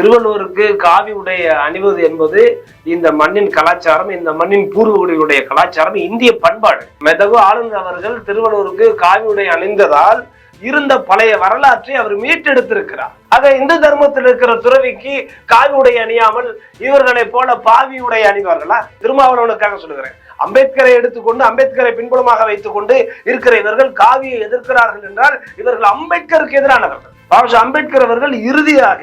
திருவள்ளுவருக்கு காவி உடைய அணிவது என்பது இந்த மண்ணின் கலாச்சாரம் இந்த மண்ணின் பூர்வகுடிகளுடைய கலாச்சாரம் இந்திய பண்பாடு. மெதகு ஆளுநர் அவர்கள் திருவள்ளுவருக்கு காவி உடை அணிந்ததால் இருந்த பழைய வரலாற்றை அவர் மீட்டெடுத்திருக்கிறார். ஆக இந்து தர்மத்தில் இருக்கிற துறவிக்கு காவி உடை அணியாமல் இவர்களைப் போல பாவி உடை அணிவார்களா? திருமாவளவனுக்காக சொல்லுகிறேன். அம்பேத்கரை எடுத்துக்கொண்டு அம்பேத்கரை பின்புலமாக வைத்துக் கொண்டு இருக்கிற இவர்கள் காவியை எதிர்க்கிறார்கள் என்றால் இவர்கள் அம்பேத்கருக்கு எதிரானவர்கள். பாபா அம்பேத்கர் அவர்கள் இறுதியாக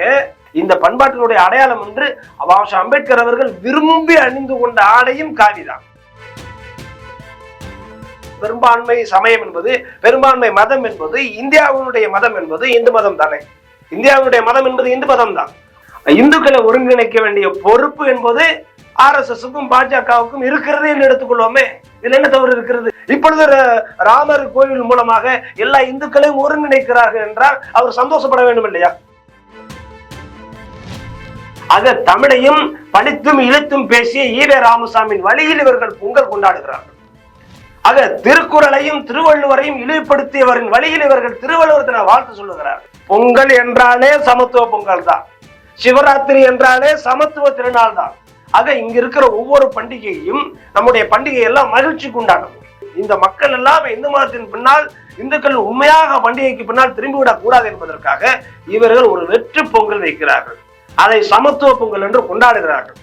இந்த பண்பாட்டினுடைய அடையாளம் என்று பாபா அம்பேத்கர் அவர்கள் விரும்பி அணிந்து கொண்ட ஆடையும் காவிதான். பெரும்பான்மை சமயம் என்பது பெரும்பான்மை மதம் என்பது இந்தியாவினுடைய மதம் என்பது இந்து மதம் தானே. இந்தியாவினுடைய மதம் என்பது இந்து மதம் தான். இந்துக்களை ஒருங்கிணைக்க வேண்டிய பொறுப்பு என்பது ஆர் எஸ் எஸ்க்கும் பாஜகவுக்கும் இருக்கிறது என்று எடுத்துக்கொள்வோமே. இதுல என்ன தவறு இருக்கிறது? இப்பொழுது ராமர் கோவில் மூலமாக எல்லா இந்துக்களையும் ஒருங்கிணைக்கிறார்கள் என்றால் அவர் சந்தோஷப்பட வேண்டும் இல்லையா ஆக தமிழையும் படித்தும் இழுத்தும் பேசிய ஈவே ராமசாமியின் வழியில் இவர்கள் பொங்கல் கொண்டாடுகிறார்கள். ஆக திருக்குறளையும் திருவள்ளுவரையும் இழிவுபடுத்தியவரின் வழியில் இவர்கள் திருவள்ளுவர் தின வாழ்த்து சொல்லுகிறார். பொங்கல் என்றாலே சமத்துவ பொங்கல் தான். சிவராத்திரி என்றாலே சமத்துவ திருநாள் தான். ஆக இங்க இருக்கிற ஒவ்வொரு பண்டிகையும் நம்முடைய பண்டிகை எல்லாம் மகிழ்ச்சி உண்டாகும் இந்த மக்கள் எல்லாம் இந்து மதத்தின் பின்னால் இந்துக்கள் உண்மையாக பண்டிகைக்கு பின்னால் திரும்பிவிடக் கூடாது என்பதற்காக இவர்கள் ஒரு வெற்று பொங்கல் வைக்கிறார்கள். அதை சமத்துவ பொங்கல் என்று கொண்டாடுகிறார்கள்.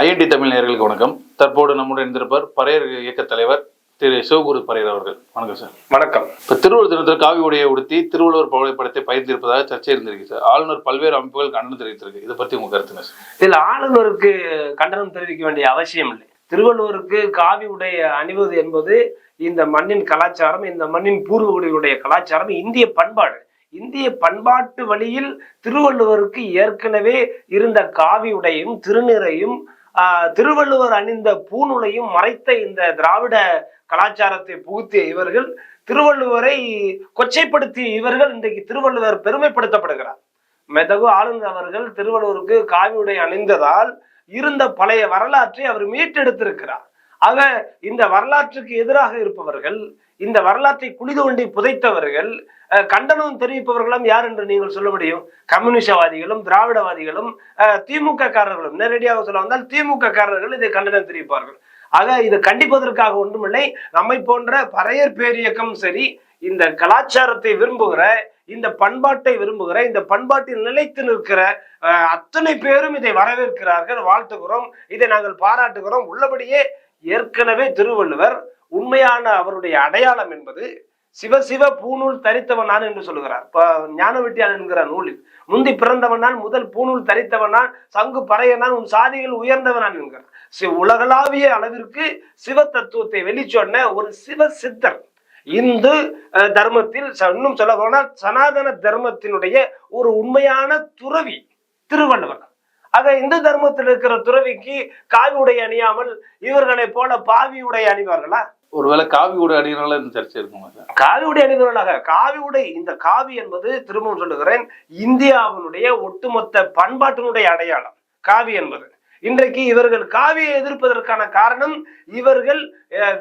ஐஎன்டி தமிழ் நேயர்களுக்கு வணக்கம். தற்போது நம்முடன் இருந்திருப்பார் பறையர் இயக்க தலைவர் திரு சிவகுரு பறையர் அவர்கள். வணக்கம் சார். வணக்கம். இப்ப திருவள்ளுவர் தினத்தில் காவி உடையை உடுத்தி திருவள்ளுவர் புகைப்படத்தை பகிர்ந்திருப்பதாக சர்ச்சை இருந்திருக்கு சார். ஆளுநர் பல்வேறு அமைப்புகள் கண்டனம் தெரிவித்திருக்கு. இதை பத்தி உங்க கருத்துங்க சார். இதுல ஆளுநருக்கு கண்டனம் தெரிவிக்க வேண்டிய அவசியம் இல்லை. திருவள்ளுவருக்கு காவி உடை அணிவது என்பது இந்த மண்ணின் கலாச்சாரம் இந்த மண்ணின் பூர்வகுடிகளுடைய கலாச்சாரம் இந்திய பண்பாடு. இந்திய பண்பாட்டு வழியில் திருவள்ளுவருக்கு ஏற்கனவே இருந்த காவி உடையும் திருநீரையும் ஆஹ், திருவள்ளுவர் அணிந்த பூணுலையும் மறைத்த இந்த திராவிட கலாச்சாரத்தை புகுத்திய இவர்கள் திருவள்ளுவரை கொச்சைப்படுத்திய இவர்கள் இன்றைக்கு திருவள்ளுவர் பெருமைப்படுத்தப்படுகிறார். மெதகு ஆளுநர் அவர்கள் திருவள்ளுவருக்கு காவி உடை அணிந்ததால் இருந்த பழைய வரலாற்றை அவர் மீட்டெடுத்திருக்கிறார். ஆக இந்த வரலாற்றுக்கு எதிராக இருப்பவர்கள் இந்த வரலாற்றை குழி தோண்டி புதைத்தவர்கள் கண்டனம் தெரிவிப்பவர்களும் யார் என்று நீங்கள் சொல்ல முடியும்? கம்யூனிஸ்டவாதிகளும் திராவிடவாதிகளும் திமுக காரர்களும் நேரடியாக சொல்ல வந்தால் திமுக காரர்கள் இதை கண்டனம் தெரிவிப்பார்கள். ஆக இது கண்டிப்பதற்காக ஒன்றுமில்லை. நம்மை போன்ற பறையர் பேரியக்கம் சரி இந்த கலாச்சாரத்தை விரும்புகிற இந்த பண்பாட்டை விரும்புகிற இந்த பண்பாட்டில் நிலைத்து நிற்கிற அத்தனை பேரும் இதை வரவேற்கிறார்கள். வாழ்த்துகிறோம். இதை நாங்கள் பாராட்டுகிறோம். உள்ளபடியே ஏற்கனவே திருவள்ளுவர் உண்மையான அவருடைய அடையாளம் என்பது சிவ சிவ பூநூல் தரித்தவன் நான் என்று சொல்லுகிறார். ஞானவெட்டியான் என்கிற நூலில். முந்தி பிறந்தவன் நான் முதல் பூநூல் தரித்தவன் நான் சங்கு பறையனான் உன் சாதிகள் உயர்ந்தவன் நான் என்கிறார். சி- உலகளாவிய அளவிற்கு சிவ தத்துவத்தை வெளிச்சொன்ன ஒரு சிவ சித்தர். இந்து தர்மத்தில் இன்னும் சொல்ல போனால் சனாதன தர்மத்தினுடைய ஒரு உண்மையான துறவி திருவள்ளுவர். ஆக இந்து தர்மத்தில் இருக்கிற துறவிக்கு காவி உடை அணியாமல் இவர்களைப் போல பாவி உடை அணிவார்களா? ஒருவேளை காவி உடை இந்த சர்ச்சை இருக்குமா சார்? காவி உடை அணிந்தவர்களாக காவி உடை இந்த காவி என்பது திரும்பவும் சொல்லுகிறேன் இந்தியாவினுடைய ஒட்டுமொத்த பண்பாட்டினுடைய அடையாளம் காவி என்பது. இன்றைக்கு இவர்கள் காவியை எதிர்ப்பதற்கான காரணம் இவர்கள்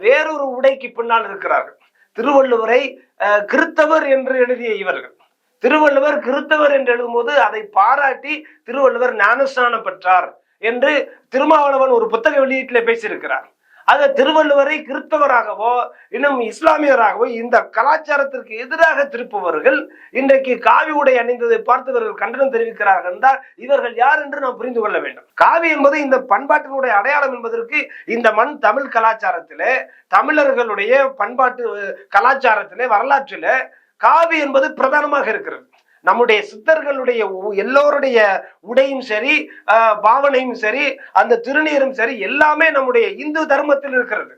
வேறொரு உடைக்கு பின்னால் இருக்கிறார்கள். திருவள்ளுவரை அஹ், கிறித்தவர் என்று எழுதிய இவர்கள். திருவள்ளுவர் கிறித்தவர் என்று எழுதும்போது அதை பாராட்டி திருவள்ளுவர் ஞானஸ்நானம் பெற்றார் என்று திருமாவளவன் ஒரு புத்தக வெளியீட்டிலே பேசியிருக்கிறார். அதை திருவள்ளுவரை கிறிஸ்தவராகவோ இன்னும் இஸ்லாமியராகவோ இந்த கலாச்சாரத்திற்கு எதிராக திருப்புபவர்கள் இன்றைக்கு காவி உடை அணிந்ததை பார்த்து இவர்கள் கண்டனம் தெரிவிக்கிறார்கள் என்றால் இவர்கள் யார் என்று நாம் புரிந்து கொள்ள வேண்டும். காவி என்பது இந்த பண்பாட்டினுடைய அடையாளம் என்பதற்கு இந்த மண் தமிழ் கலாச்சாரத்திலே தமிழர்களுடைய பண்பாட்டு கலாச்சாரத்திலே வரலாற்றிலே காவி என்பது பிரதானமாக இருக்கிறது. நம்முடைய சித்தர்களுடைய உ- எல்லோருடைய உடையும் சரி ஆஹ், பாவனையும் சரி அந்த திருநீரும் சரி எல்லாமே நம்முடைய இந்து தர்மத்தில் இருக்கிறது.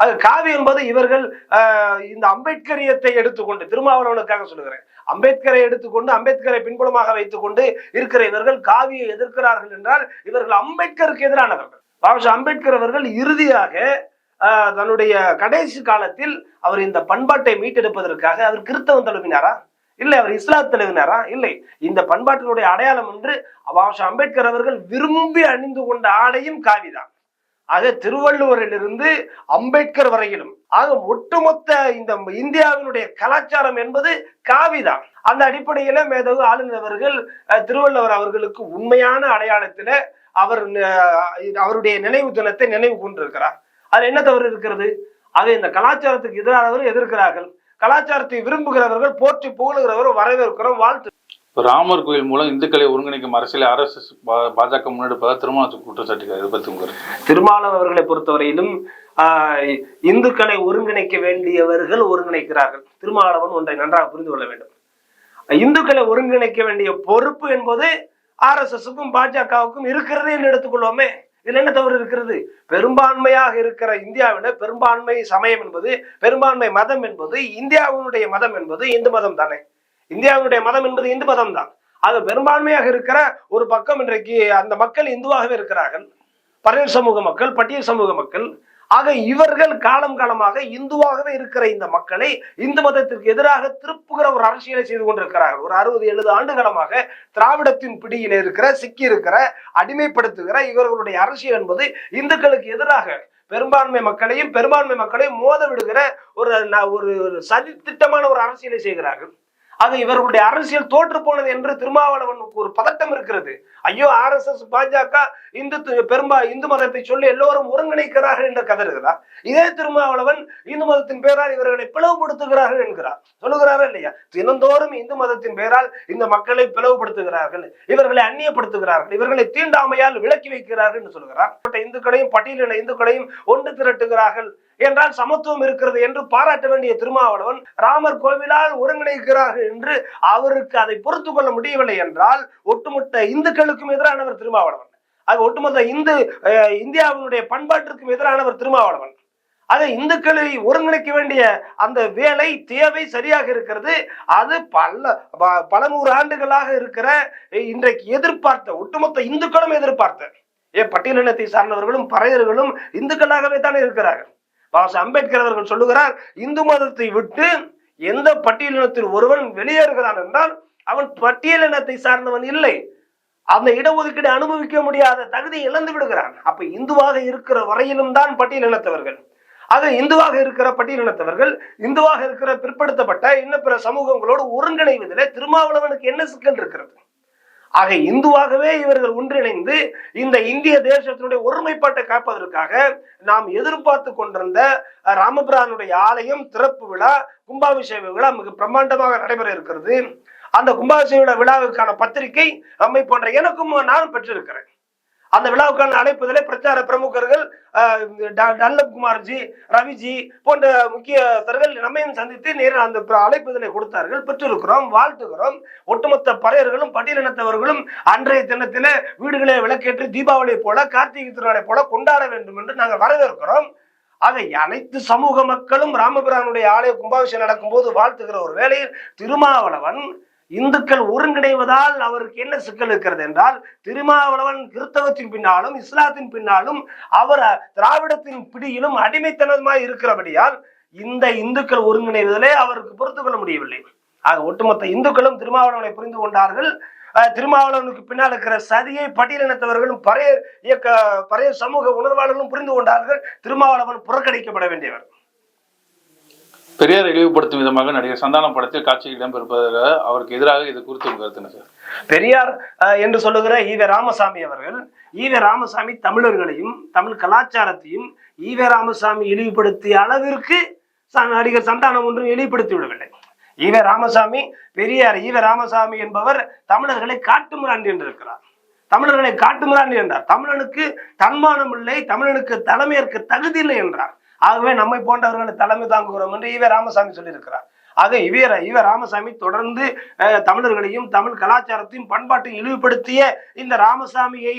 அது காவி என்பது இவர்கள் ஆஹ், இந்த அம்பேத்கரியத்தை எடுத்துக்கொண்டு திருமாவளவனுக்காக சொல்லுகிறேன். அம்பேத்கரை எடுத்துக்கொண்டு அம்பேத்கரை பின்புலமாக வைத்துக்கொண்டு இருக்கிற இவர்கள் காவியை எதிர்க்கிறார்கள் என்றால் இவர்கள் அம்பேத்கருக்கு எதிரானவர்கள். பாபாஷா அம்பேத்கர் அவர்கள் இறுதியாக ஆஹ், தன்னுடைய கடைசி காலத்தில் அவர் இந்த பண்பாட்டை மீட்டெடுப்பதற்காக அவர் கிறித்தவம் தழுவினாரா? இல்லை அவர் இஸ்லாம் இல்லை. இந்த பண்பாட்டினுடைய அடையாளம் என்று பாபா அம்பேத்கர் அவர்கள் விரும்பி அணிந்து கொண்ட ஆடையும் காவிதான். ஆக திருவள்ளுவரிலிருந்து அம்பேத்கர் வரையிலும் ஆக ஒட்டுமொத்த இந்த இந்தியாவினுடைய கலாச்சாரம் என்பது காவிதான். அந்த அடிப்படையில மேதகு ஆளுநர் அவர்கள் திருவள்ளுவர் அவர்களுக்கு உண்மையான அடையாளத்துல அவர் அவருடைய நினைவு தினத்தை நினைவு கொண்டிருக்கிறார் அது என்ன தவறு இருக்கிறது? ஆக இந்த கலாச்சாரத்துக்கு எதிரானவர் எதிர்க்கிறார்கள். கலாச்சாரத்தை விரும்புகிறவர்கள் போற்றி புகழுகிறவர்கள் வரவேற்கிறோம். வாழ்த்து. இப்போ ராமர் கோயில் மூலம் இந்துக்களை ஒருங்கிணைக்கும் அரசியலை ஆர்எஸ்எஸ் பாஜக முன்னெடுப்பதாக திருமணத்துக்கு குற்றச்சாட்டுகள் இதை பற்றி உங்க கருத்து? திருமாவளவன் அவர்களை பொறுத்தவரையிலும் இந்துக்களை ஒருங்கிணைக்க வேண்டியவர்கள் ஒருங்கிணைக்கிறார்கள். திருமாவளவன் ஒன்றை நன்றாக புரிந்து கொள்ள வேண்டும். இந்துக்களை ஒருங்கிணைக்க வேண்டிய பொறுப்பு என்பது ஆர் எஸ் எஸ்க்கும் பாஜகவுக்கும் இருக்கிறது என்று எடுத்துக்கொள்வோமே. இதுல என்ன தவறு இருக்கிறது? பெரும்பான்மையாக இருக்கிற இந்தியாவிட பெரும்பான்மை சமயம் என்பது பெரும்பான்மை மதம் என்பது இந்தியாவினுடைய மதம் என்பது இந்து மதம் தானே. இந்தியாவினுடைய மதம் என்பது இந்து மதம் தான். அது பெரும்பான்மையாக இருக்கிற ஒரு பக்கம் இன்றைக்கு அந்த மக்கள் இந்துவாகவே இருக்கிறார்கள். பறையர் சமூக மக்கள் பட்டியல் சமூக மக்கள் ஆக இவர்கள் காலம் காலமாக இந்துவாகவே இருக்கிற இந்த மக்களை இந்து மதத்திற்கு எதிராக திருப்புகிற ஒரு அரசியலை செய்து கொண்டிருக்கிறார்கள். ஒரு அறுபது எழுபது ஆண்டு காலமாக திராவிடத்தின் பிடியில் இருக்கிற சிக்கி இருக்கிற அடிமைப்படுத்துகிற இவர்களுடைய அரசியல் என்பது இந்துக்களுக்கு எதிராக பெரும்பான்மை மக்களையும் பெரும்பான்மை மக்களையும் மோத விடுகிற ஒரு ந- ஒரு ஒரு சதித்திட்டமான ஒரு அரசியலை செய்கிறார்கள். அது இவர்களுடைய அரசியல் தோற்று போனது என்று திருமாவளவனுக்கு ஒரு பதட்டம் இருக்கிறது. ஐயோ ஆர் எஸ் எஸ் பாஜக இந்து பெரும்பா இந்து மதத்தை சொல்லி எல்லோரும் ஒருங்கிணைக்கிறார்கள் என்று கதறுகிறார் இதே திருமாவளவன் இந்து மதத்தின் பெயரால் இவர்களை பிளவுபடுத்துகிறார்கள் என்கிறார். சொல்லுகிறாரா இல்லையா? தினந்தோறும் இந்து மதத்தின் பெயரால் இந்த மக்களை பிளவுபடுத்துகிறார்கள். இவர்களை அந்நியப்படுத்துகிறார்கள். இவர்களை தீண்டாமையால் விலக்கி வைக்கிறார்கள் என்று சொல்கிறார் இந்துக்களையும் பட்டியலின இந்துக்களையும் ஒன்று திரட்டுகிறார்கள். என்றால் சமத்துவம் இருக்கிறது என்று பாராட்ட வேண்டிய திருமாவளவன் ராமர் கோவிலால் ஒருங்கிணைக்கிறார்கள் என்று அவருக்கு அதை பொறுத்து கொள்ள முடியவில்லை என்றால் ஒட்டுமொத்த இந்துக்களுக்கும் எதிரானவர் திருமாவளவன். அது ஒட்டுமொத்த இந்து இந்தியாவினுடைய பண்பாட்டிற்கும் எதிரானவர் திருமாவளவன். அது இந்துக்களை ஒருங்கிணைக்க வேண்டிய அந்த வேலை தேவை சரியாக இருக்கிறது. அது பல ப- பல நூறு ஆண்டுகளாக இருக்கிற இன்றைக்கு எதிர்பார்த்த ஒட்டுமொத்த இந்துக்களும் எதிர்பார்த்த ஏ பட்டியலினத்தை சார்ந்தவர்களும் பறையர்களும் இந்துக்களாகவே தானே இருக்கிறார்கள். பாபா அம்பேத்கர் அவர்கள் சொல்லுகிறார் இந்து மதத்தை விட்டு எந்த பட்டியலினத்தில் ஒருவன் வெளியேறுகிறான் என்றால் அவன் பட்டியலினத்தை சார்ந்தவன் இல்லை. அந்த இடஒதுக்கீடு அனுபவிக்க முடியாத தகுதியை இழந்து விடுகிறான். அப்ப இந்துவாக இருக்கிற வரையிலும் தான் பட்டியலினத்தவர்கள் ஆக இந்துவாக இருக்கிற பட்டியலினத்தவர்கள் இந்துவாக இருக்கிற பிற்படுத்தப்பட்ட இன்ன பிற சமூகங்களோடு ஒருங்கிணைவதில் திருமாவளவனுக்கு என்ன சிக்கல் இருக்கிறது? ஆக இந்துவாகவே இவர்கள் ஒன்றிணைந்து இந்த இந்திய தேசத்தினுடைய ஒருமைப்பாட்டை காப்பதற்காக நாம் எதிர்பார்த்து கொண்டிருந்த ராமபிரானுடைய ஆலயம் திறப்பு விழா கும்பாபிஷேக விழா மிக பிரம்மாண்டமாக நடைபெற இருக்கிறது. அந்த கும்பாபிஷேக விழாவுக்கான பத்திரிகை நம்மை போன்ற எனக்கும் நானும் பெற்றிருக்கிறேன். அந்த விழாவுக்கான அழைப்புதலை பிரச்சார பிரமுகர்கள் ட- டன்லப் குமார்ஜி ரவிஜி போன்ற முக்கியஸ்தர்கள் நம்மையும் சந்தித்து நேரில் அந்த அழைப்புதலை கொடுத்தார்கள். பெற்றிருக்கிறோம் வாழ்த்துகிறோம். ஒட்டுமொத்த பறையர்களும் பட்டியலினத்தவர்களும் அன்றைய தினத்தில் வீடுகளை விளக்கேற்றி தீபாவளி போல கார்த்திகை திருநாளை போல கொண்டாட வேண்டும் என்று நாங்கள் வரவேற்கிறோம். அதை அனைத்து சமூக மக்களும் ராமபிரானுடைய ஆலய கும்பாபிஷேகம் நடக்கும்போது வாழ்த்துகிற ஒரு வேளையில் திருமாவளவன் இந்துக்கள் ஒருங்கிணைவதால் அவருக்கு என்ன சிக்கல் இருக்கிறது என்றால் திருமாவளவன் கிறிஸ்தவத்தின் பின்னாலும் இஸ்லாத்தின் பின்னாலும் அவர் திராவிடத்தின் பிடியிலும் அடிமைத்தனமாய் இருக்கிறபடியால் இந்த இந்துக்கள் ஒருங்கிணைவதிலே அவருக்கு பொறுத்து கொள்ள முடியவில்லை. ஆக ஒட்டுமொத்த இந்துக்களும் திருமாவளவனை புரிந்து கொண்டார்கள். திருமாவளவனுக்கு பின்னால் இருக்கிற சதியை பட்டியலினத்தவர்களும் பறைய இயக்க பறைய சமூக உணர்வாளர்களும் புரிந்து கொண்டார்கள். திருமாவளவன் புறக்கணிக்கப்பட வேண்டியவர். பெரியார் இழிவுபடுத்தும் விதமாக நடிகர் சந்தானம் படத்தில் காட்சியில் இடம்பெறுவதாக அவருக்கு எதிராக இது குறித்து உங்க சார்? பெரியார் என்று சொல்லுகிற ஈவே ராமசாமி அவர்கள் ஈவே ராமசாமி தமிழர்களையும் தமிழ் கலாச்சாரத்தையும் ஈவே ராமசாமி இழிவுபடுத்திய அளவிற்கு ச- நடிகர் சந்தானம் ஒன்றும் இழிவுபடுத்தி விடவில்லை. ஈவே ராமசாமி பெரியார் ஈவே ராமசாமி என்பவர் தமிழர்களை காட்டுமிராண்டி என்றிருக்கிறார் தமிழர்களை காட்டுமிராண்டி என்றார். தமிழனுக்கு தன்மானம் இல்லை தமிழனுக்கு தலைமையேற்க தகுதி இல்லை என்றார். ஆகவே நம்மை போன்றவர்களை தலைமை தாங்குகிறோம் என்று ஈவே ராமசாமி சொல்லியிருக்கிறார். ஆக இவே இவ ராமசாமி தொடர்ந்து தமிழர்களையும் தமிழ் கலாச்சாரத்தையும் பண்பாட்டையும் இழிவுபடுத்திய இந்த ராமசாமியை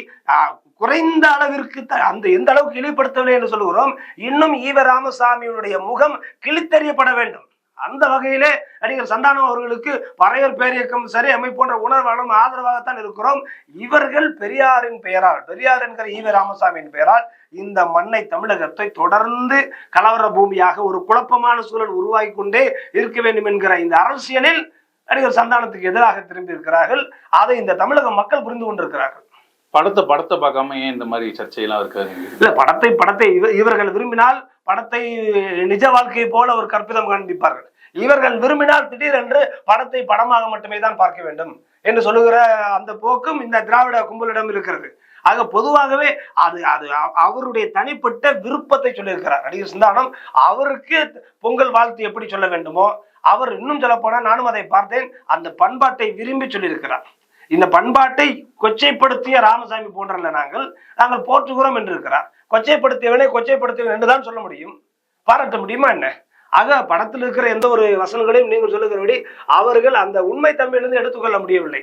குறைந்த அளவிற்கு அந்த எந்த அளவுக்கு இழிவுபடுத்தவில்லை என்று சொல்லுகிறோம் இன்னும் ஈவ ராமசாமியினுடைய முகம் கிழித்தறியப்பட வேண்டும். அந்த வகையிலே நடிகர் சந்தானம் அவர்களுக்கு பறையர் பேரியக்கம் சரி அமை போன்ற உணர்வாலும் ஆதரவாகத்தான் இருக்கிறோம். இவர்கள் பெரியாரின் பெயரால் பெரியார் என்கிற ஈவ ராமசாமியின் பெயரால் இந்த மண்ணை தமிழகத்தை தொடர்ந்து கலவர பூமியாக ஒரு குழப்பமான சூழல் உருவாகி கொண்டே இருக்க வேண்டும் என்கிற இந்த அரசியலில் நடிகர் சந்தானத்துக்கு எதிராக திரும்பி இருக்கிறார்கள் அதை இந்த தமிழக மக்கள் புரிந்து கொண்டிருக்கிறார்கள். படத்தை படத்தை பார்க்காம ஏன் இந்த மாதிரி சர்ச்சையெல்லாம் இருக்காது? இல்ல படத்தை படத்தை இவ- இவர்கள் விரும்பினால் படத்தை நிஜ வாழ்க்கையை போல ஒரு கற்பிதம் காண்பிப்பார்கள். இவர்கள் விரும்பினால் திடீரென்று படத்தை படமாக மட்டுமே தான் பார்க்க வேண்டும் என்று சொல்லுகிற அந்த போக்கும் இந்த திராவிட கும்பலிடம் இருக்கிறது. ஆக பொதுவாகவே அது அது அவருடைய தனிப்பட்ட விருப்பத்தை சொல்லியிருக்கிறார். நடிகர் சிந்தானம் அவருக்கு பொங்கல் வாழ்த்து எப்படி சொல்ல வேண்டுமோ அவர் இன்னும் சொல்ல நானும் அதை பார்த்தேன் அந்த பண்பாட்டை விரும்பி சொல்லியிருக்கிறார். இந்த பண்பாட்டை கொச்சைப்படுத்திய ராமசாமி போன்றல்ல நாங்கள் நாங்கள் போற்றுகிறோம் என்று இருக்கிறார் கொச்சைப்படுத்தியவனே கொச்சைப்படுத்தியவன் என்று தான் சொல்ல முடியும். பாராட்ட முடியுமா என்ன? ஆக படத்தில் இருக்கிற எந்த ஒரு வசனங்களையும் நீங்கள் சொல்லுகிறபடி அவர்கள் அந்த உண்மை தன்மையிலிருந்து எடுத்துக்கொள்ள முடியவில்லை.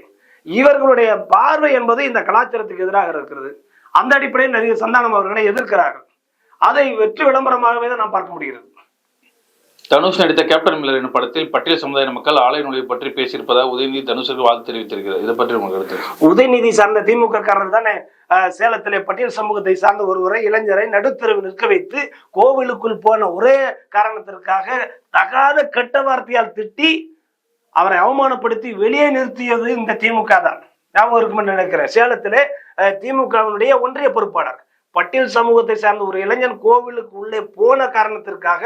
இவர்களுடைய பார்வை என்பது இந்த கலாச்சாரத்துக்கு எதிராக இருக்கிறது. அந்த அடிப்படையில் நடிகர் சந்தானம் அவர்களை எதிர்க்கிறார்கள். அதை வெற்றி விளம்பரமாகவே தான் நாம் பார்க்க முடிகிறது. தனுஷ் நடித்த கேப்டன் மில்லர் எனும் படத்தில் பட்டியல் சமுதாய மக்கள் ஆலய நுழைவு பற்றி பேசியிருப்பதாக உதயநிதி தனுஷுக்கு வாழ்த்து தெரிவித்திருக்கிறது இதை பற்றி உங்களுக்கு கருத்து உதயநிதி சார்ந்த திமுக காரர் தானே அஹ், சேலத்திலே பட்டியல் சமூகத்தை சார்ந்த ஒருவரை இளைஞரை நடுத்தரவு நிற்க வைத்து கோவிலுக்குள் போன ஒரே காரணத்திற்காக தகாத கெட்ட வார்த்தையால் திட்டி அவரை அவமானப்படுத்தி வெளியே நிறுத்தியது இந்த திமுக தான். ஞாபகம் இருக்கும்னு நினைக்கிறேன். சேலத்திலே திமுகவினுடைய ஒன்றிய பொறுப்பாளர். பட்டியல் சமூகத்தை சார்ந்த ஒரு இளைஞன் கோவிலுக்கு உள்ளே போன காரணத்திற்காக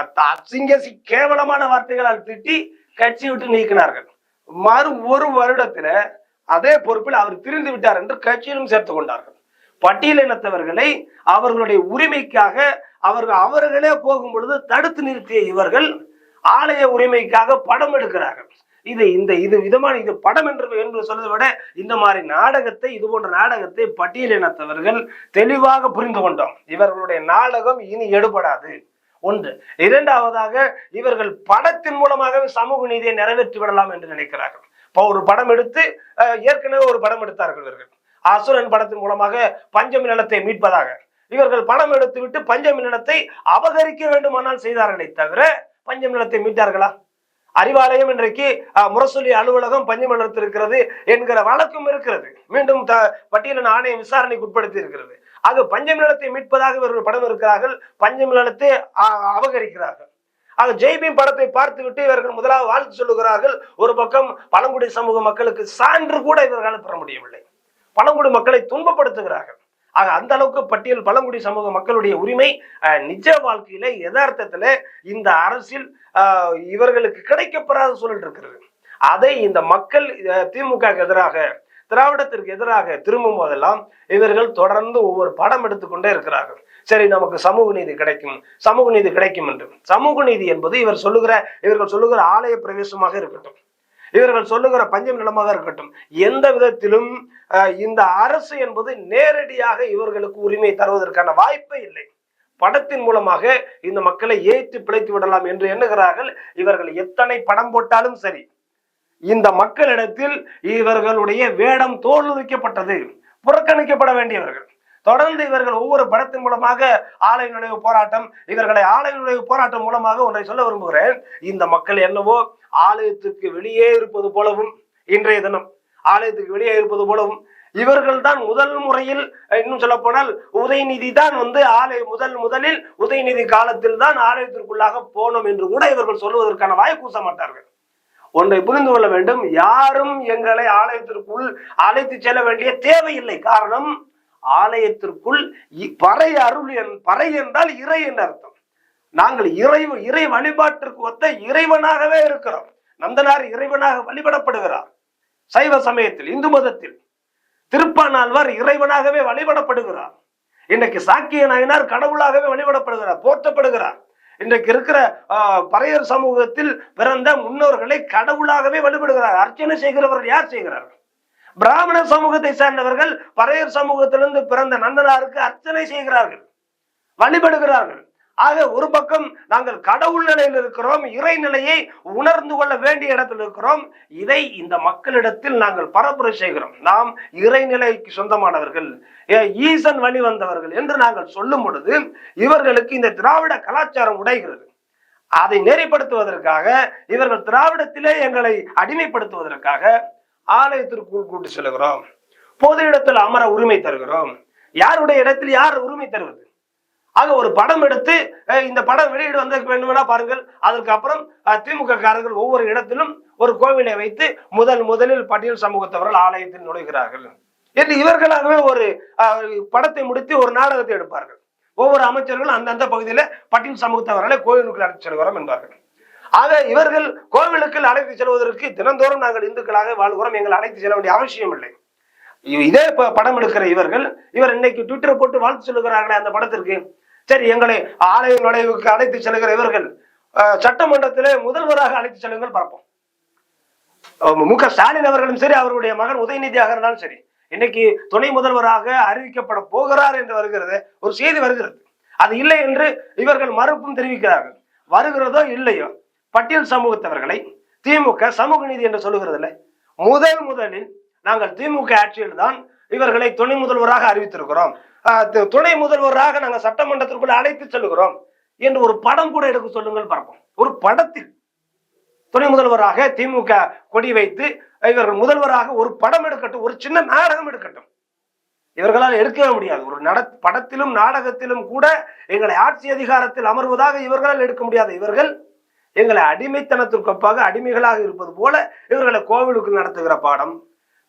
அத்த- அசிங்கசி கேவலமான வார்த்தைகளால் திட்டி கட்சி விட்டு நீக்கினார்கள். மறு ஒரு வருடத்துல அதே பொறுப்பில் அவர் திரிந்து விட்டார் என்று கட்சியிலும் சேர்த்து கொண்டார்கள். பட்டியலினத்தவர்களை அவர்களுடைய உரிமைக்காக அவர்கள் அவர்களே போகும் பொழுது தடுத்து நிறுத்திய இவர்கள் ஆலய உரிமைக்காக படம் எடுக்கிறார்கள். இது இந்த இது விதமான இது படம் என்று என்று சொல்வதை விட இந்த மாதிரி நாடகத்தை இது போன்ற நாடகத்தை பட்டியலினத்தவர்கள் தெளிவாக புரிந்து கொண்டோம். இவர்களுடைய நாடகம் இனி எடுபடாது. ஒன்று. இரண்டாவதாக இவர்கள் படத்தின் மூலமாகவே சமூக நீதியை நிறைவேற்றி விடலாம் என்று நினைக்கிறார்கள். இப்போ ஒரு படம் எடுத்து ஏற்கனவே ஒரு படம் எடுத்தார்கள் இவர்கள். அசுரன் படத்தின் மூலமாக பஞ்சமி நிலத்தை மீட்பதாக. இவர்கள் படம் எடுத்து விட்டு பஞ்சமி நிலத்தை அபகரிக்க வேண்டுமானால் செய்தார்களே தவிர பஞ்சமி நிலத்தை மீட்டார்களா? அறிவாலயம் இன்றைக்கு முரசொலி அலுவலகம் பஞ்சமண்டலத்தில் இருக்கிறது என்கிற வழக்கும் இருக்கிறது. மீண்டும் த பட்டியலின் ஆணையம் விசாரணைக்கு உட்படுத்தி இருக்கிறது. ஆக பஞ்சமி நிலத்தை மீட்பதாக இவர்கள் படம் இருக்கிறார்கள். பஞ்சமி நிலத்தை அபகரிக்கிறார்கள். ஆக ஜெய்பீம் படத்தை பார்த்துவிட்டு இவர்கள் முதலாவது வாழ்த்து சொல்லுகிறார்கள். ஒரு பக்கம் பழங்குடி சமூக மக்களுக்கு சான்று கூட இவர்களால் பெற முடியவில்லை. பழங்குடி மக்களை துன்பப்படுத்துகிறார்கள். ஆக அந்த அளவுக்கு பட்டியல் பழங்குடி சமூக மக்களுடைய உரிமை நிஜ வாழ்க்கையில யதார்த்தத்துல இந்த அரசில் இவர்களுக்கு கிடைக்கப்பெறாத சூழல் இருக்கிறது. அதை இந்த மக்கள் திமுக எதிராக திராவிடத்திற்கு எதிராக திரும்பும் போதெல்லாம் இவர்கள் தொடர்ந்து ஒவ்வொரு படம் எடுத்துக்கொண்டே இருக்கிறார்கள். சரி நமக்கு சமூக நீதி கிடைக்கும். சமூக நீதி கிடைக்கும் என்று. சமூக நீதி என்பது இவர் சொல்லுகிற இவர்கள் சொல்லுகிற ஆலய பிரவேசமாக இருக்கட்டும். இவர்கள் சொல்லுகிற பஞ்சம் நிலமாக இருக்கட்டும். எந்த விதத்திலும் இந்த அரசு என்பது நேரடியாக இவர்களுக்கு உரிமை தருவதற்கான வாய்ப்பே இல்லை. படத்தின் மூலமாக இந்த மக்களை ஏற்றி பிழைத்து விடலாம் என்று எண்ணுகிறார்கள். இவர்கள் எத்தனை படம் போட்டாலும் சரி. இந்த மக்களிடத்தில் இவர்களுடைய வேடம் தோல்விக்கப்பட்டது புறக்கணிக்கப்பட வேண்டியவர்கள். தொடர்ந்து இவர்கள் ஒவ்வொரு படத்தின் மூலமாக ஆலய நுழைவு போராட்டம் இவர்களை ஆலய நுழைவு போராட்டம் மூலமாக ஒன்றை சொல்ல விரும்புகிறேன். இந்த மக்கள் என்னவோ ஆலயத்துக்கு வெளியே இருப்பது போலவும் இன்றைய தினம் ஆலயத்துக்கு வெளியே இருப்பது போலவும் இவர்கள் தான் முதல் முறையில் இன்னும் சொல்ல போனால் உதயநிதி தான் வந்து ஆலய முதல் முதலில் உதயநிதி காலத்தில் தான் ஆலயத்திற்குள்ளாக போனோம் என்று கூட இவர்கள் சொல்வதற்கான வாய் கூச மாட்டார்கள். ஒன்றை புரிந்து கொள்ள வேண்டும். யாரும் எங்களை ஆலயத்திற்குள் அழைத்து செல்ல வேண்டிய தேவையில்லை. காரணம் ஆலயத்திற்குள் இ- பறை அருள் என்- பறை என்றால் இறை என்று அர்த்தம். நாங்கள் இறை இறை வழிபாட்டிற்கு ஒத்த இறைவனாகவே இருக்கிறோம். நந்தனார் இறைவனாக வழிபடப்படுகிறார். சைவ சமயத்தில் இந்து மதத்தில். திருப்பானால்வார் இறைவனாகவே வழிபடப்படுகிறார். இன்றைக்கு சாக்கிய நாயனார் கடவுளாகவே வழிபடப்படுகிறார் போற்றப்படுகிறார். இன்றைக்கு இருக்கிற ஆஹ், பறையர் சமூகத்தில் பிறந்த முன்னோர்களை கடவுளாகவே வழிபடுகிறார். அர்ச்சனை செய்கிறவர்கள் யார் செய்கிறார்கள்? பிராமண சமூகத்தை சார்ந்தவர்கள் பறையர் சமூகத்திலிருந்து பிறந்த நந்தனாருக்கு அர்ச்சனை செய்கிறார்கள். வழிபடுகிறார்கள். ஆக ஒரு பக்கம் நாங்கள் கடவுள் நிலையில் இருக்கிறோம் இறை நிலையை உணர்ந்து கொள்ள வேண்டிய இடத்தில் இருக்கிறோம். இதை இந்த மக்களிடத்தில் நாங்கள் பரப்புரை செய்கிறோம். நாம் இறைநிலைக்கு சொந்தமானவர்கள் ஈசன் வழி வந்தவர்கள் என்று நாங்கள் சொல்லும் பொழுது இவர்களுக்கு இந்த திராவிட கலாச்சாரம் உடைகிறது. அதை நெறிப்படுத்துவதற்காக இவர்கள் திராவிடத்திலே எங்களை அடிமைப்படுத்துவதற்காக ஆலயத்திற்குள் கூட்டி செல்கிறோம். பொது இடத்தில் அமர உரிமை தருகிறோம். யாருடைய இடத்தில் யார் உரிமை தருவது? ஆக ஒரு படம் எடுத்து இந்த படம் வெளியீடு வந்த வேண்டுமெனா பாருங்கள். அதற்கு அப்புறம் திமுக காரர்கள் ஒவ்வொரு இடத்திலும் ஒரு கோவிலை வைத்து முதல் முதலில் பட்டியல் சமூகத்தவர்கள் ஆலயத்தில் நுழைகிறார்கள். என்று இவர்களாகவே ஒரு படத்தை முடித்து ஒரு நாடகத்தை எடுப்பார்கள். ஒவ்வொரு அமைச்சர்களும் அந்தந்த பகுதியில பட்டியல் சமூகத்தவர்களை கோவிலுக்கு அழைத்து செல்கிறோம் என்பார்கள். ஆக இவர்கள் கோவிலுக்கு அழைத்து செல்வதற்கு தினந்தோறும் நாங்கள் இந்துக்களாக வாழ்கிறோம் எங்களை அழைத்து செல்ல வேண்டிய அவசியம் இல்லை. இதே படம் எடுக்கிற இவர்கள் இவர் இன்னைக்கு ட்விட்டர் போட்டு வாழ்த்து சொல்லுகிறார்களே அந்த படத்திற்கு. சரி எங்களை ஆலய நுழைவுக்கு அழைத்து செல்கிற இவர்கள் அஹ், சட்டமன்றத்திலே முதல்வராக அழைத்து செல்லுங்கள் பார்ப்போம். மு க ஸ்டாலின் அவர்களும் சரி அவருடைய மகன் உதயநிதியாக இருந்தாலும் சரி இன்னைக்கு துணை முதல்வராக அறிவிக்கப்பட போகிறார் என்று வருகிறது ஒரு செய்தி வருகிறது. அது இல்லை என்று இவர்கள் மறுப்பும் தெரிவிக்கிறார்கள். வருகிறதோ இல்லையோ பட்டியல் சமூகத்தவர்களை திமுக சமூக நீதி என்று சொல்லுகிறதில்லை. முதல் முதலில் நாங்கள் திமுக ஆட்சியில் தான் இவர்களை துணை முதல்வராக அறிவித்திருக்கிறோம். துணை முதல்வராக நாங்கள் சட்டமன்றத்திற்குள்ள அழைத்து செல்கிறோம் என்று ஒரு படம் கூட எடுக்க சொல்லுங்கள் பார்ப்போம். ஒரு படத்தில் துணை முதல்வராக திமுக கொடி வைத்து இவர்கள் முதல்வராக ஒரு படம் எடுக்கட்டும் ஒரு சின்ன நாடகம் எடுக்கட்டும். இவர்களால் எடுக்கவே முடியாது. ஒரு நட படத்திலும் நாடகத்திலும் கூட எங்களை ஆட்சி அதிகாரத்தில் அமர்வதாக இவர்களால் எடுக்க முடியாது. இவர்கள் எங்களை அடிமைத்தனத்திற்கு ஒப்பாக அடிமைகளாக இருப்பது போல இவர்களை கோவிலுக்கு நடத்துகிற பாடம்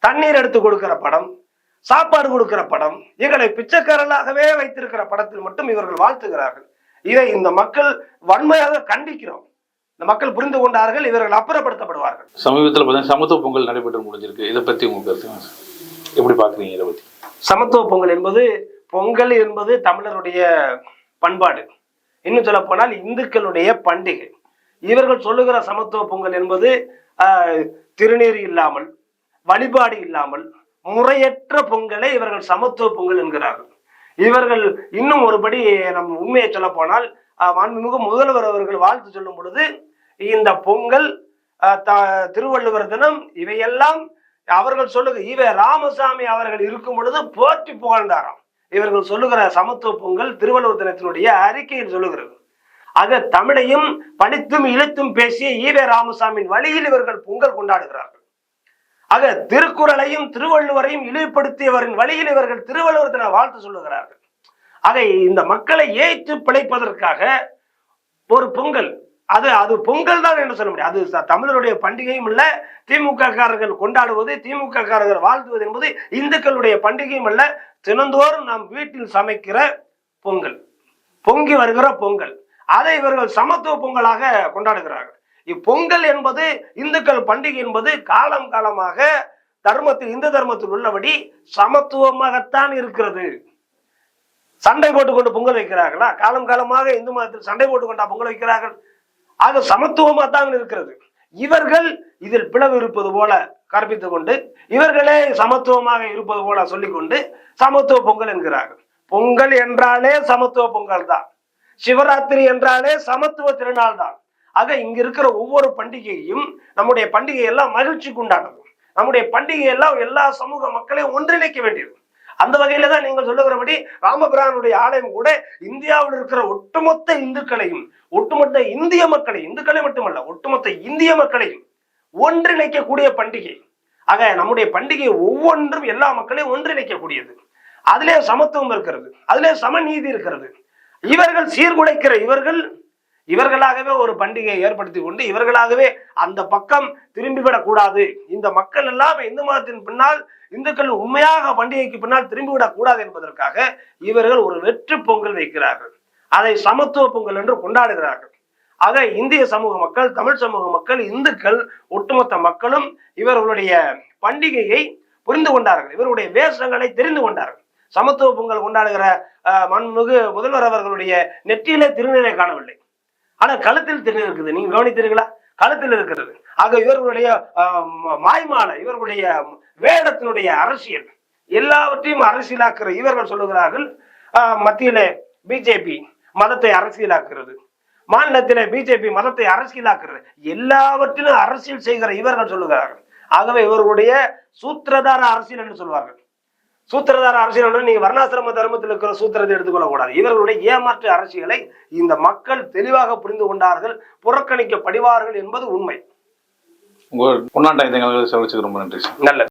தண்ணீர் எடுத்து கொடுக்கிற படம் சாப்பாடு கொடுக்கிற படம் எங்களை பிச்சைக்காரர்களாகவே வைத்திருக்கிற படத்தில் மட்டும் இவர்கள் வாழ்த்துகிறார்கள். இதை இந்த மக்கள் வன்மையாக கண்டிக்கிறோம். இந்த மக்கள் புரிந்து கொண்டார்கள் இவர்கள் அப்புறப்படுத்தப்படுவார்கள். சமீபத்தில் பார்த்தீங்கன்னா சமத்துவ பொங்கல் நடைபெற்று முடிஞ்சிருக்கு. இதை பத்தி உங்க கருத்து? எப்படி பாக்குறீங்க இதை பத்தி? சமத்துவ பொங்கல் என்பது பொங்கல் என்பது தமிழருடைய பண்பாடு. இன்னும் சொல்ல போனால் இந்துக்களுடைய பண்டிகை. இவர்கள் சொல்லுகிற சமத்துவ பொங்கல் என்பது திருநீர் இல்லாமல் வழிபாடு இல்லாமல் முறையற்ற பொங்கலை இவர்கள் சமத்துவ பொங்கல் என்கிறார்கள். இவர்கள் இன்னும் ஒருபடி நம் உண்மையை சொல்ல போனால் மாண்புமிகு முதல்வர் அவர்கள் வாழ்த்து சொல்லும் பொழுது இந்த பொங்கல் த- திருவள்ளுவர் தினம் இவையெல்லாம் அவர்கள் சொல்லுக இவ ராமசாமி அவர்கள் இருக்கும் பொழுது போற்றி புகழ்ந்தாராம். இவர்கள் சொல்லுகிற சமத்துவ பொங்கல் திருவள்ளுவர் தினத்தினுடைய அறிக்கையில் சொல்லுகிறது. ஆக தமிழையும் படித்தும் இழுத்தும் பேசிய ஈவே ராமசாமியின் வழியில் இவர்கள் பொங்கல் கொண்டாடுகிறார்கள். ஆக திருக்குறளையும் திருவள்ளுவரையும் இழிவுபடுத்தியவரின் வழியில் இவர்கள் திருவள்ளுவர் தின வாழ்த்து சொல்லுகிறார்கள். ஆக இந்த மக்களை ஏற்று பிழைப்பதற்காக ஒரு பொங்கல் அது அது பொங்கல் தான் என்று சொல்ல முடியும் அது தமிழருடைய பண்டிகையும் இல்ல திமுக காரர்கள் கொண்டாடுவது திமுக காரர்கள் வாழ்த்துவது என்பது இந்துக்களுடைய பண்டிகையும் அல்ல. தினந்தோறும் நாம் வீட்டில் சமைக்கிற பொங்கல் பொங்கி வருகிற பொங்கல். அதை இவர்கள் சமத்துவ பொங்கலாக கொண்டாடுகிறார்கள். இப்பொங்கல் என்பது இந்துக்கள் பண்டிகை என்பது காலம் காலமாக தர்மத்தில் இந்து தர்மத்தில் உள்ளபடி சமத்துவமாகத்தான் இருக்கிறது. சண்டை போட்டுக்கொண்டு பொங்கல் வைக்கிறார்களா? காலம் காலமாக இந்து மதத்தில் சண்டை போட்டுக்கொண்டா பொங்கல் வைக்கிறார்கள்? ஆக சமத்துவமா தான் இருக்கிறது. இவர்கள் இதில் பிளவு இருப்பது போல கற்பித்துக் கொண்டு இவர்களே சமத்துவமாக இருப்பது போல சொல்லிக்கொண்டு சமத்துவ பொங்கல் என்கிறார்கள். பொங்கல் என்றாலே சமத்துவ பொங்கல் தான் சிவராத்திரி என்றாலே சமத்துவ திருநாள் தான் ஆக இங்க இருக்கிற ஒவ்வொரு பண்டிகையும் நம்முடைய பண்டிகை எல்லாம் மகிழ்ச்சிக்கு உண்டானது நம்முடைய பண்டிகை எல்லாம் எல்லா சமூக மக்களையும் ஒன்றிணைக்க வேண்டியது. அந்த வகையில தான் நீங்கள் சொல்லுகிறபடி ராமபிரானுடைய ஆலயம் கூட இந்தியாவில் இருக்கிற ஒட்டுமொத்த இந்துக்களையும் ஒட்டுமொத்த இந்திய மக்களை இந்துக்களை மட்டுமல்ல ஒட்டுமொத்த இந்திய மக்களையும் ஒன்றிணைக்கக்கூடிய பண்டிகை. ஆக நம்முடைய பண்டிகை ஒவ்வொன்றும் எல்லா மக்களையும் ஒன்றிணைக்கக்கூடியது. அதிலே சமத்துவம் இருக்கிறது அதிலே சமநீதி இருக்கிறது. இவர்கள் சீர்குலைக்கிற இவர்கள் இவர்களாகவே ஒரு பண்டிகையை ஏற்படுத்தி கொண்டு இவர்களாகவே அந்த பக்கம் திரும்பிவிடக் கூடாது இந்த மக்கள் எல்லாம் இந்து மதத்தின் பின்னால் இந்துக்கள் உண்மையாக பண்டிகைக்கு பின்னால் திரும்பிவிடக் கூடாது என்பதற்காக இவர்கள் ஒரு வெற்று பொங்கல் வைக்கிறார்கள். அதை சமத்துவ பொங்கல் என்று கொண்டாடுகிறார்கள். ஆக இந்திய சமூக மக்கள் தமிழ் சமூக மக்கள் இந்துக்கள் ஒட்டுமொத்த மக்களும் இவர்களுடைய பண்டிகையை புரிந்து கொண்டார்கள். இவருடைய வேஷங்களை தெரிந்து கொண்டார்கள். சமத்துவ பொங்கல் கொண்டாடுகிற மண்முகு முதல்வர் அவர்களுடைய நெற்றியிலே திருநிலை காணவில்லை. ஆனா கழுத்தில் திரு இருக்குது. நீங்க கவனித்தீர்களா? கழுத்தில் இருக்கிறது. ஆக இவர்களுடைய மாய்மாலை இவர்களுடைய வேடத்தினுடைய அரசியல் எல்லாவற்றையும் அரசியலாக்குற இவர்கள் சொல்லுகிறார்கள் மத்தியில பிஜேபி மதத்தை அரசியலாக்குறது மாநிலத்தில பிஜேபி மதத்தை அரசியலாக்குறது எல்லாவற்றிலும் அரசியல் செய்கிற இவர்கள் சொல்லுகிறார்கள். ஆகவே இவர்களுடைய சூத்திரதார அரசியல் என்று சொல்வார்கள். சூத்திரதார அரசியல் என்று நீங்க வர்ணாசிரம தர்மத்தில் இருக்கிற சூத்திரத்தை எடுத்துக்கொள்ள கூடாது இவர்களுடைய ஏமாற்று அரசியலை இந்த மக்கள் தெளிவாக புரிந்து கொண்டார்கள் புறக்கணிக்கப்படுவார்கள் என்பது உண்மை. உங்க பொன்னாட்டாயத்தை செலவழிச்சுக்கு ரொம்ப நன்றி நல்லது.